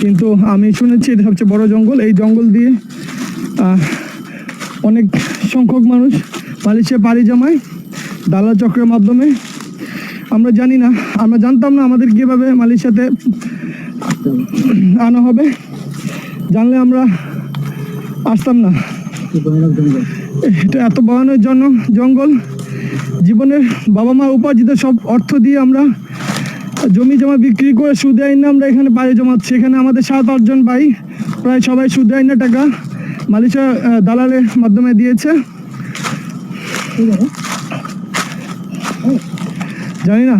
কিন্তু আমি শুনেছি এটা সবচেয়ে বড় জঙ্গল। এই জঙ্গল দিয়ে অনেক সংখ্যক মানুষ মালয়েশিয়া পাড়ি জমায় দালাল চক্রের মাধ্যমে। আমরা জানি না, আমরা জানতাম না আমাদের কীভাবে মালয়েশিয়াতে আনা হবে। জানলে আমরা আসতাম না। এটা এত ভয়ানক জন্য জঙ্গল। জীবনের বাবা মা উপার্জিত সব অর্থ দিয়ে আমরা জমি জমা বিক্রি করে সুদে আইনে আমরা এখানে বাড়ি জমাচ্ছি। এখানে আমাদের সাত আটজন ভাই, প্রায় সবাই সুদে আইনে টাকা। মালয়েশিয়া দালালের মাধ্যমে দিয়েছে। জানি না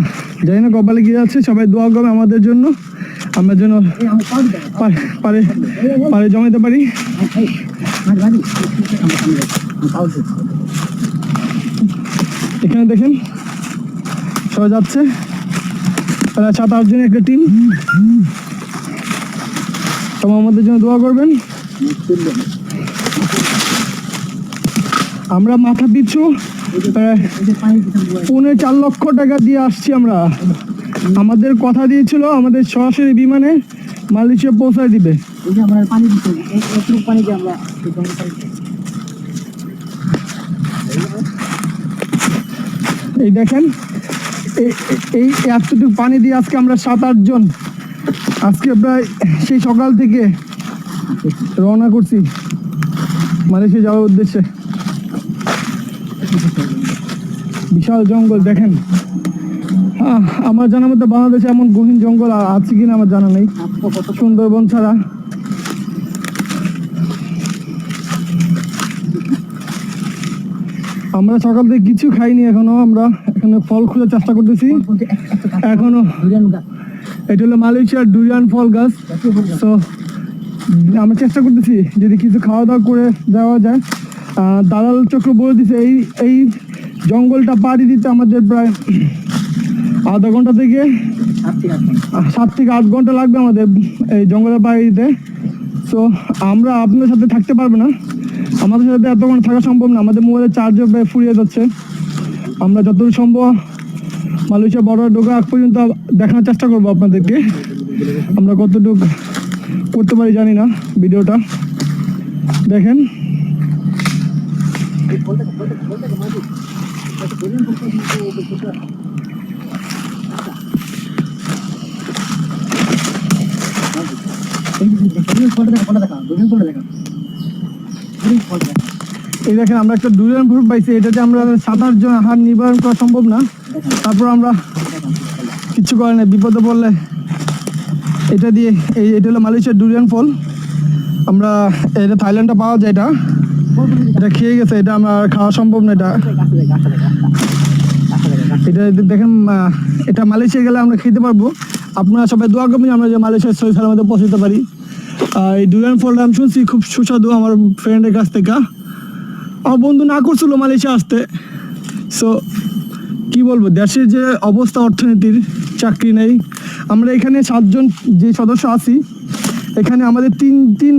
জানি না কপালে গিয়ে আছে, সবাই দোয়া করবে আমাদের জন্য। আমরা যেন পারে পারে জমাতে পারি। এখানে দেখেন, সবাই যাচ্ছে। তারা সাত আটজনের একটা টিম এবং আমাদের জন্য দোয়া করবেন। আমরা মাথা পিছু পৌনে চার লক্ষ টাকা দিয়ে আসছি আমরা। আমাদের কথা দিয়েছিল, আমাদের সরাসরি বিমানে মালয়েশিয়া পৌঁছায় দিবে। এই দেখেন এই- এতটুকু পানি দিয়ে আজকে আমরা সাত আটজন আজকে প্রায় সেই সকাল থেকে রওনা করছি মালয়েশিয়া যাওয়ার উদ্দেশ্যে। বিশাল জঙ্গল, দেখেন। আমার জানা মতো বাংলাদেশে এমন গহীন জঙ্গল আছে কিনা আমার জানা নেই। সুন্দরবন ছাড়া আমরা সকাল থেকে কিছু খাইনি এখনও, আমরা এখানে ফল খোঁজার চেষ্টা করতেছি এখনও এটা হলো মালয়েশিয়ার ডুরিয়ান ফল গাছ। সো আমরা চেষ্টা করতেছি যদি কিছু খাওয়া দাওয়া করে যাওয়া যায় দালাল চক্র বলে দিছে, এই এই জঙ্গলটা পাড়ি দিতে আমাদের প্রায় আধা ঘণ্টা থেকে সাত থেকে আট ঘণ্টা। লাগবে আমাদের এই জঙ্গলের পাড়ি দিতে সো আমরা আপনাদের সাথে থাকতে পারব না আমাদের সাথে এত ঘণ্টা থাকা সম্ভব না। আমাদের মোবাইলের চার্জও ফুরিয়ে যাচ্ছে। আমরা যতদূর সম্ভব মালয়েশিয়া বড় ঢোকা আগ পর্যন্ত দেখানোর চেষ্টা করব আপনাদেরকে। আমরা কতটুকু করতে পারি জানি না ভিডিওটা। দেখেন। দেখো, দেখো, এই দেখেন, আমরা একটা ডুরিয়ান ফ্রুট পাইছি, এটাতে আমরা সাত আট জন হার নিবারণ করা সম্ভব না। তারপর আমরা কিচ্ছু করে না বিপদে পড়লে এটা দিয়ে, এই এটা হলো মালয়েশিয়ার ডুরিয়ান ফল আমরা এটা থাইল্যান্ডে পাওয়া যায় এটা। এটা খেয়ে গেছে, এটা আমরা খাওয়া সম্ভব না এটা। এটা দেখেন এটা মালয়েশিয়া গেলে আমরা খেতে পারব। আপনারা সবাই দোয়া করবেন, আমরা যে মালয়েশিয়ার সহি সালামতে পৌঁছতে পারি। এই ডুরিয়ান ফলটা আমি শুনছি, খুব সুস্বাদু আমার ফ্রেন্ডের কাছ থেকে। আমার বন্ধু না করছিল মালয়েশিয়া আসতে। সো কি বলব, দেশের যে অবস্থা অর্থনীতির, চাকরি নেই। আমরা এখানে সাতজন যে সদস্য আছি, এখানে আমাদের তিন তিন